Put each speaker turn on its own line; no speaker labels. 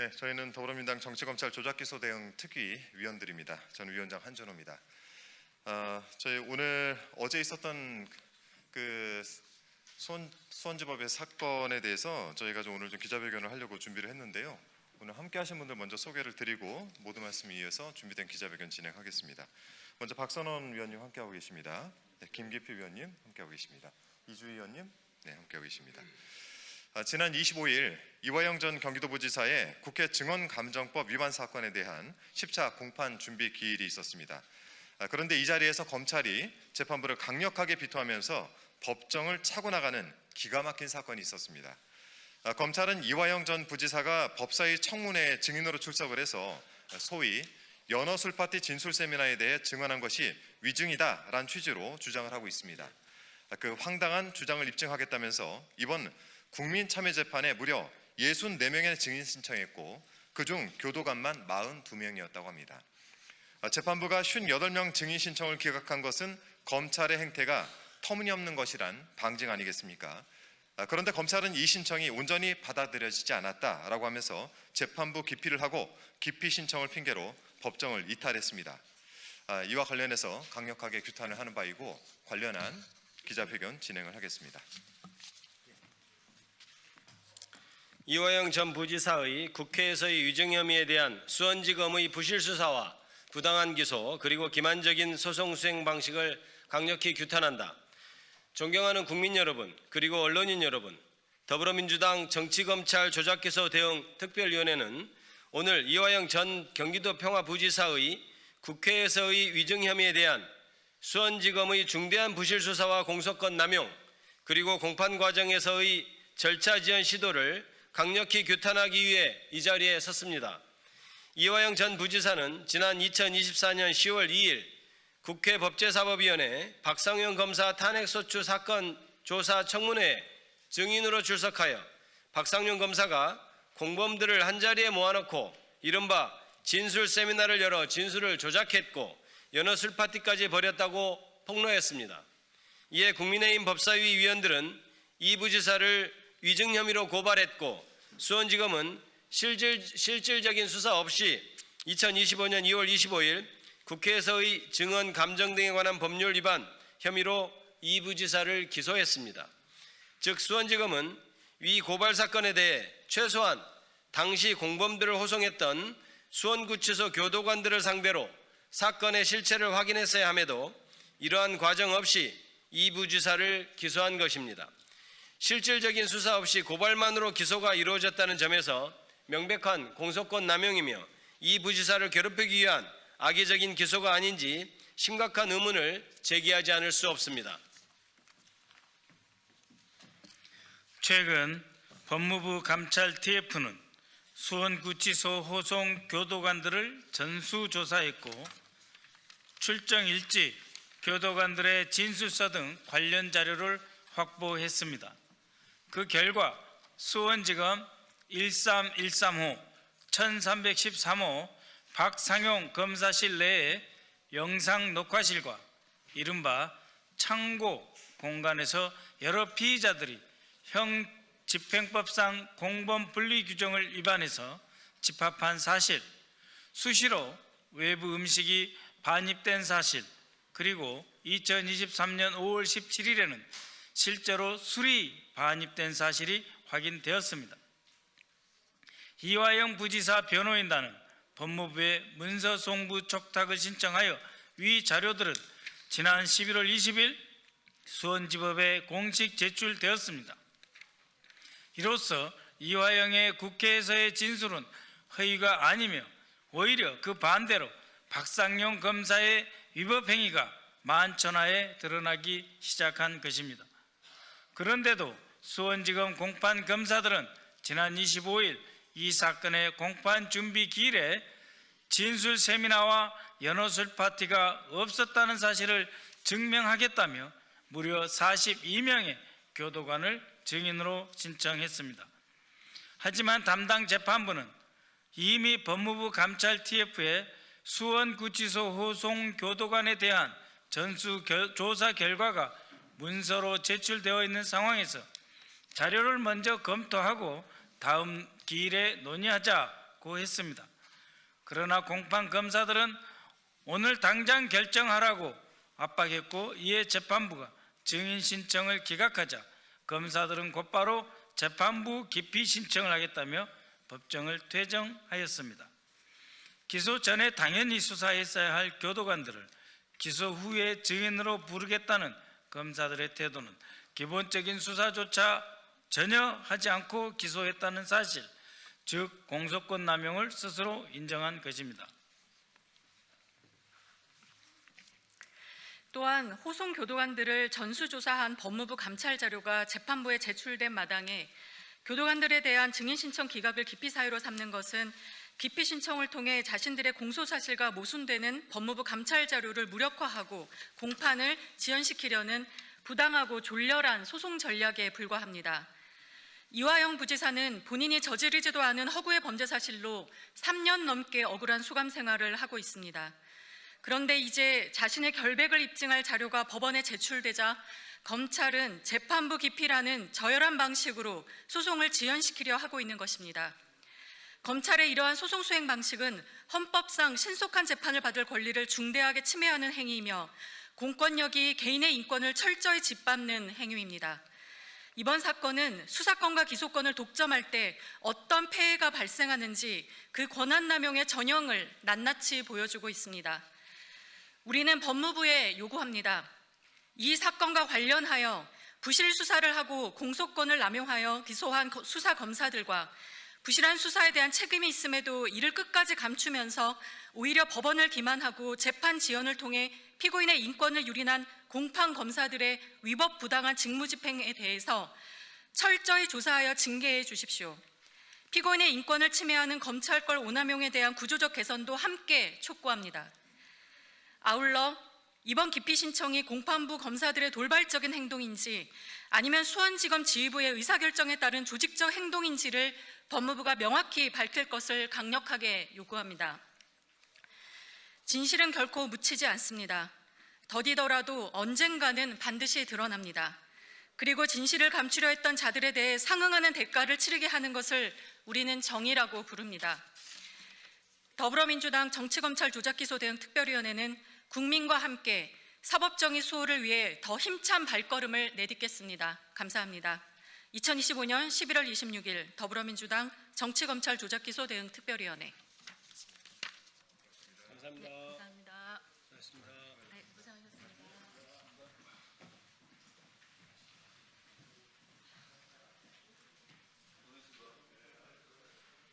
네, 저희는 더불어민주당 정치검찰 조작기소 대응 특위 위원들입니다. 저는 위원장 한준호입니다. 어, 저희 오늘 어제 있었던 그 수원, 수원지법의 사건에 대해서 저희가 좀 오늘 좀 기자회견을 하려고 준비를 했는데요. 오늘 함께하신 분들 먼저 소개를 드리고 모든 말씀 이어서 준비된 기자회견 진행하겠습니다. 먼저 박선원 위원님 함께하고 계십니다. 네, 김기표 위원님 함께하고 계십니다. 이주희 위원님 네, 함께하고 계십니다. 아, 지난 25일 이화영 전 경기도부지사의 국회 증언감정법 위반 사건에 대한 10차 공판 준비 기일이 있었습니다. 아, 그런데 이 자리에서 검찰이 재판부를 강력하게 비토하면서 법정을 차고 나가는 기가 막힌 사건이 있었습니다. 아, 검찰은 이화영 전 부지사가 법사위 청문회에 증인으로 출석을 해서 소위 연어술 파티 진술 세미나에 대해 증언한 것이 위증이다라는 취지로 주장을 하고 있습니다. 아, 그 황당한 주장을 입증하겠다면서 이번 국민참여재판에 무려 64명의 증인 신청했고 그중 교도관만 42명이었다고 합니다. 아, 재판부가 58명 증인 신청을 기각한 것은 검찰의 행태가 터무니없는 것이란 방증 아니겠습니까? 아, 그런데 검찰은 이 신청이 온전히 받아들여지지 않았다라고 하면서 재판부 기피를 하고 기피 신청을 핑계로 법정을 이탈했습니다. 아, 이와 관련해서 강력하게 규탄을 하는 바이고 관련한 기자회견 진행을 하겠습니다.
이화영 전 부지사의 국회에서의 위증 혐의에 대한 수원지검의 부실 수사와 부당한 기소 그리고 기만적인 소송 수행 방식을 강력히 규탄한다. 존경하는 국민 여러분 그리고 언론인 여러분 더불어민주당 정치검찰 조작기소 대응 특별위원회는 오늘 이화영 전 경기도 평화부지사의 국회에서의 위증 혐의에 대한 수원지검의 중대한 부실 수사와 공소권 남용 그리고 공판 과정에서의 절차 지연 시도를 강력히 규탄하기 위해 이 자리에 섰습니다. 이화영 전 부지사는 지난 2024년 10월 2일 국회 법제사법위원회 박상현 검사 탄핵소추 사건 조사 청문회에 증인으로 출석하여 박상현 검사가 공범들을 한자리에 모아놓고 이른바 진술 세미나를 열어 진술을 조작했고 연어 술 파티까지 벌였다고 폭로했습니다. 이에 국민의힘 법사위 위원들은 이 부지사를 위증 혐의로 고발했고 수원지검은 실질, 실질적인 수사 없이 2025년 2월 25일 국회에서의 증언 감정 등에 관한 법률 위반 혐의로 이 부지사를 기소했습니다. 즉 수원지검은 위 고발 사건에 대해 최소한 당시 공범들을 호송했던 수원구치소 교도관들을 상대로 사건의 실체를 확인했어야 함에도 이러한 과정 없이 이 부지사를 기소한 것입니다. 실질적인 수사 없이 고발만으로 기소가 이루어졌다는 점에서 명백한 공소권 남용이며 이 부지사를 괴롭히기 위한 악의적인 기소가 아닌지 심각한 의문을 제기하지 않을 수 없습니다.
최근 법무부 감찰 TF는 수원구치소 호송 교도관들을 전수조사했고 출정 일지, 교도관들의 진술서 등 관련 자료를 확보했습니다. 그 결과 수원지검 13135, 1313호 박상용 검사실 내에 영상 녹화실과 이른바 창고 공간에서 여러 피의자들이 형 집행법상 공범 분리 규정을 위반해서 집합한 사실, 수시로 외부 음식이 반입된 사실, 그리고 2023년 5월 17일에는 실제로 술이 반입된 사실이 확인되었습니다. 이화영 부지사 변호인단은 법무부에 문서 송부 촉탁을 신청하여 위 자료들은 지난 11월 20일 수원지법에 공식 제출되었습니다. 이로써 이화영의 국회에서의 진술은 허위가 아니며 오히려 그 반대로 박상용 검사의 위법 행위가 만천하에 드러나기 시작한 것입니다. 그런데도 수원지검 공판 검사들은 지난 25일 이 사건의 공판 준비 기일에 진술 세미나와 연호술 파티가 없었다는 사실을 증명하겠다며 무려 42명의 교도관을 증인으로 신청했습니다. 하지만 담당 재판부는 이미 법무부 감찰 TF에 수원구치소 호송 교도관에 대한 전수 겨- 조사 결과가 문서로 제출되어 있는 상황에서 자료를 먼저 검토하고 다음 기일에 논의하자 고 했습니다. 그러나 공판 검사들은 오늘 당장 결정하라고 압박했고 이에 재판부가 증인 신청을 기각하자 검사들은 곧바로 재판부 기피 신청을 하겠다며 법정을 퇴정하였습니다. 기소 전에 당연히 수사했어야 할 교도관들을 기소 후에 증인으로 부르겠다는 검사들의 태도는 기본적인 수사조차 전혀 하지 않고 기소했다는 사실, 즉 공소권 남용을 스스로 인정한 것입니다.
또한 호송 교도관들을 전수조사한 법무부 감찰 자료가 재판부에 제출된 마당에 교도관들에 대한 증인 신청 기각을 기피 사유로 삼는 것은 기피 신청을 통해 자신들의 공소 사실과 모순되는 법무부 감찰 자료를 무력화하고 공판을 지연시키려는 부당하고 졸렬한 소송 전략에 불과합니다. 이화영 부지사는 본인이 저지르지도 않은 허구의 범죄 사실로 3년 넘게 억울한 수감 생활을 하고 있습니다. 그런데 이제 자신의 결백을 입증할 자료가 법원에 제출되자 검찰은 재판부 기피라는 저열한 방식으로 소송을 지연시키려 하고 있는 것입니다. 검찰의 이러한 소송 수행 방식은 헌법상 신속한 재판을 받을 권리를 중대하게 침해하는 행위이며 공권력이 개인의 인권을 철저히 짓밟는 행위입니다. 이번 사건은 수사권과 기소권을 독점할 때 어떤 폐해가 발생하는지 그 권한 남용의 전형을 낱낱이 보여주고 있습니다. 우리는 법무부에 요구합니다. 이 사건과 관련하여 부실 수사를 하고 공소권을 남용하여 기소한 거- 수사 검사들과 부실한 수사에 대한 책임이 있음에도 이를 끝까지 감추면서 오히려 법원을 기만하고 재판 지연을 통해 피고인의 인권을 유린한 공판 검사들의 위법 부당한 직무집행에 대해서 철저히 조사하여 징계해 주십시오. 피고인의 인권을 침해하는 검찰권 오남용에 대한 구조적 개선도 함께 촉구합니다. 아울러 이번 기피 신청이 공판부 검사들의 돌발적인 행동인지 아니면 수원지검 지휘부의 의사결정에 따른 조직적 행동인지를 법무부가 명확히 밝힐 것을 강력하게 요구합니다. 진실은 결코 묻히지 않습니다. 더디더라도 언젠가는 반드시 드러납니다. 그리고 진실을 감추려 했던 자들에 대해 상응하는 대가를 치르게 하는 것을 우리는 정의라고 부릅니다. 더불어민주당 정치검찰 조작기소 대응 특별위원회는 국민과 함께 사법정의 수호를 위해 더 힘찬 발걸음을 내딛겠습니다. 감사합니다. 2025년 11월 26일 더불어민주당 정치검찰 조작기소 대응 특별위원회.
감사합니다.